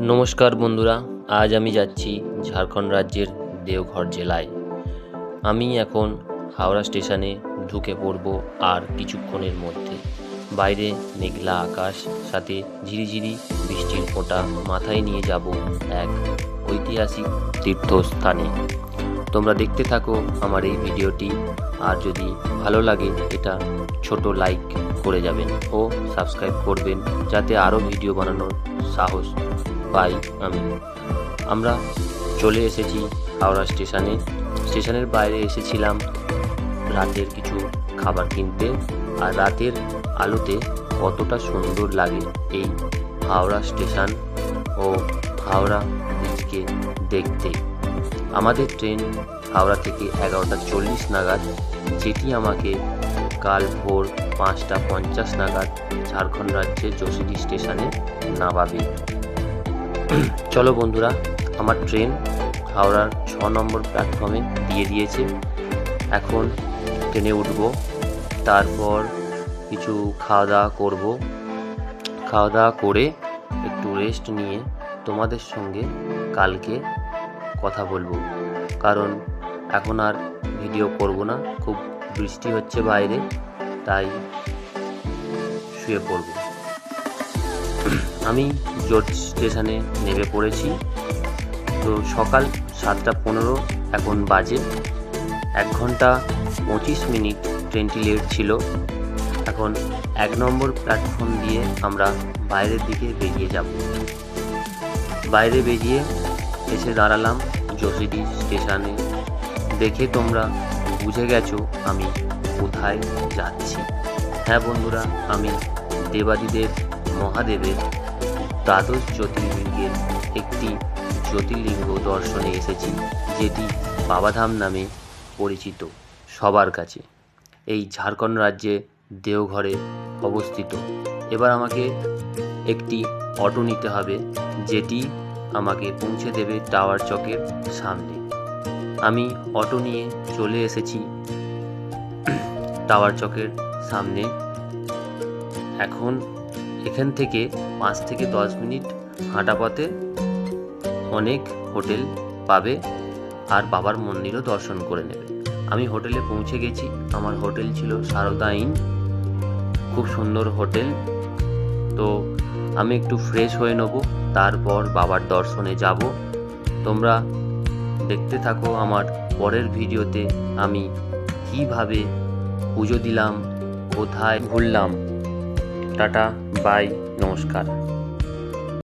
নমস্কার বন্ধুরা, আজ আমি যাচ্ছি ঝাড়খণ্ড রাজ্যের দেওঘর জেলায়। আমি এখন হাওড়া স্টেশনে ঢুকে পড়ব আর কিছুক্ষণের মধ্যে। বাইরে মেঘলা আকাশ, সাথে ঝিরিঝিরি বৃষ্টির ফোঁটা মাথায় নিয়ে যাব এক ঐতিহাসিক তীর্থস্থানে। তোমরা দেখতে থাকো আমার এই ভিডিওটি, আর যদি ভালো লাগে এটা ছোট লাইক করে যাবেন ও সাবস্ক্রাইব করবেন, যাতে আরও ভিডিও বানানোর সাহস পাই আমি। আমরা চলে এসেছি হাওড়া স্টেশনে। স্টেশনের বাইরে এসেছিলাম রাতের কিছু খাবার কিনতে, আর রাতের আলোতে কতটা সুন্দর লাগে এই হাওড়া স্টেশন ও হাওড়া ব্রিজকে দেখতে। আমাদের ট্রেন হাওড়া থেকে এগারোটা চল্লিশ নাগাদ, যেটি আমাকে কাল ভোর পাঁচটা পঞ্চাশ নাগাদ ঝাড়খণ্ড রাজ্যের যোশীদি স্টেশনে নামাবে। চলো বন্ধুরা, আমার ট্রেন হাওড়ার ছ নম্বর প্ল্যাটফর্মে দিয়ে দিয়েছে। এখন ট্রেনে উঠব, তারপর কিছু খাওয়া দাওয়া করব। খাওয়া দাওয়া করে একটু রেস্ট নিয়ে তোমাদের সঙ্গে কালকে কথা বলব। কারণ এখন আর ভিডিও করব না, খুব বৃষ্টি হচ্ছে বাইরে, তাই শুয়ে পড়ব। আমি জোট স্টেশনে নেমে পড়েছি। তো সকাল সাতটা পনেরো এখন বাজে। এক ঘণ্টা পঁচিশ মিনিট ট্রেনটি লেট ছিল। এখন এক নম্বর প্ল্যাটফর্ম দিয়ে আমরা বাইরের দিকে বেরিয়ে যাব। বাইরে বেরিয়ে এসে দাঁড়ালাম যোশীদি স্টেশনে। দেখে তোমরা বুঝে গেছো আমি কোথায় যাচ্ছি। হ্যাঁ বন্ধুরা, আমি দেবাদিদেব মহাদেবের দ্বাদশ জ্যোতির্লিঙ্গের একটি জ্যোতির্লিঙ্গ দর্শনে এসেছি, যেটি বাবাধাম নামে পরিচিত সবার কাছে। এই ঝাড়খণ্ড রাজ্যে দেওঘরে অবস্থিত। এবার আমাকে একটি অটো নিতে হবে, যেটি আমাকে পৌঁছে দেবে টাওয়ার চকের সামনে। আমি অটো নিয়ে চলে এসেছি টাওয়ার চকের সামনে। এখন এখান থেকে পাঁচ থেকে দশ মিনিট হাঁটা পথে অনেক হোটেল পাবে আর বাবার মন্দিরও দর্শন করে নেবে। আমি হোটেলে পৌঁছে গেছি। আমার হোটেল ছিল সারদা ইন। খুব সুন্দর হোটেল। তো আমি একটু ফ্রেশ হয়ে নেব। তারপর বাবার দর্শনে যাব। তোমরা দেখতে থাকো আমার পরের ভিডিওতে আমি কীভাবে পুজো দিলাম, কোথায় ঘুরলাম। টাটা। বাই নমস্কার